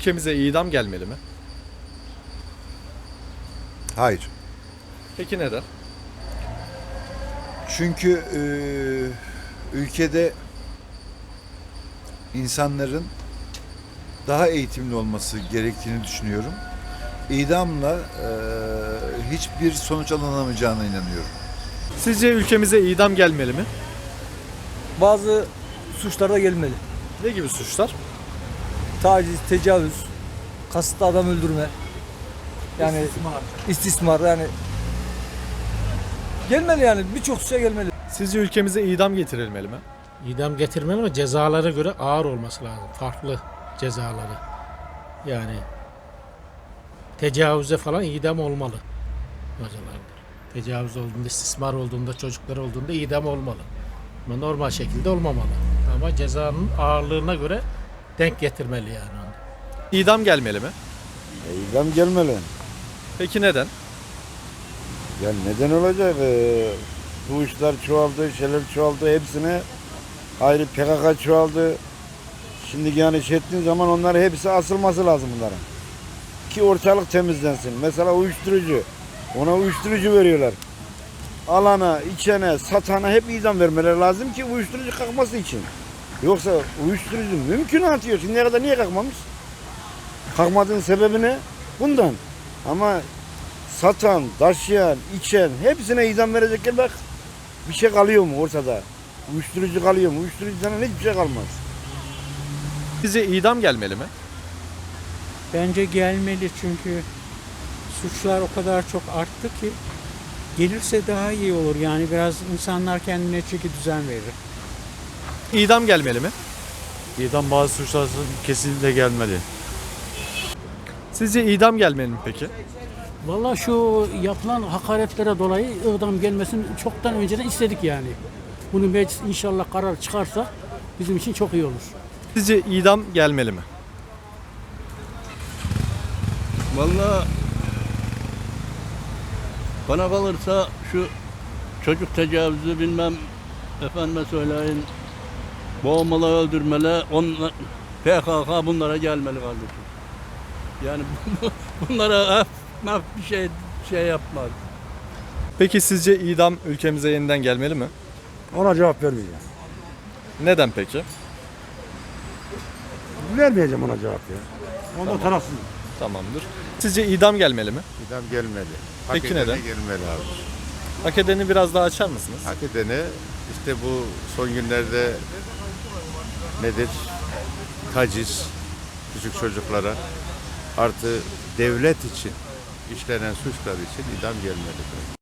ülkemize idam gelmeli mi? Hayır. Peki neden? Çünkü e, ülkede insanların daha eğitimli olması gerektiğini düşünüyorum. İdamla e, hiçbir sonuç alınamayacağına inanıyorum. Sizce ülkemize idam gelmeli mi? Bazı suçlarda gelmeli. Ne gibi suçlar? Taciz, tecavüz, kasıtlı adam öldürme. Yani istismar. yani gelmeli yani birçok suça gelmeli. Sizce ülkemize idam getirilmeli mi? İdam getirmeli ama cezalara göre ağır olması lazım. Farklı cezaları. Yani tecavüze falan idam olmalı. Hocalarda. Tecavüz olduğunda, istismar olduğunda, çocuklar olduğunda idam olmalı. Ama normal şekilde olmamalı. Ama cezanın ağırlığına göre denk getirmeli yani onu. İdam gelmeli mi? İdam gelmeli. Peki neden? Ya neden olacak? Ee, bu işler çoğaldı, şeyler çoğaldı. Hepsine ayrı PKK çoğaldı. Şimdi yani şey ettiğin zaman onların hepsi asılması lazım bunların. Ki ortalık temizlensin. Mesela uyuşturucu. Ona uyuşturucu veriyorlar. Alana, içene, satana hep idam vermeleri lazım ki uyuşturucu kalkması için. Yoksa uyuşturucu mümkün atıyor. Şimdiye kadar niye kalkmamış? Kalkmadığın sebebi ne? Bundan. Ama satan, taşıyan, içen hepsine idam verecekler bak. Bir şey kalıyor mu ortada? Uyuşturucu kalıyor mu? Uyuşturucudan hiçbir şey kalmaz. Sizce idam gelmeli mi? Bence gelmeli çünkü suçlar o kadar çok arttı ki gelirse daha iyi olur. Yani biraz insanlar kendine çeki düzen verir. İdam gelmeli mi? İdam bazı suçlar kesinlikle gelmeli. Sizce idam gelmeli mi peki? Valla şu yapılan hakaretlere dolayı idam gelmesini çoktan önceden istedik yani. Bunu meclis inşallah karar çıkarsa bizim için çok iyi olur. Sizce idam gelmeli mi? Vallahi bana kalırsa şu çocuk tecavüzü bilmem efendime söyleyin boğmalı öldürmeli onlar PKK bunlara gelmeli kardeşim. Yani bunlara haf bir şey şey yapmaz. Peki sizce idam ülkemize yeniden gelmeli mi? Ona cevap vermeyeceğim. Neden peki? Vermeyeceğim ona cevap ya. Onda tarafsız. Tamamdır. Sizce idam gelmeli mi? İdam gelmeli. Peki edene neden? gelmeli abi. Hak edeni biraz daha açar mısınız? Hak edene işte bu son günlerde nedir? Taciz küçük çocuklara artı devlet için işlenen suçlar için idam gelmeli.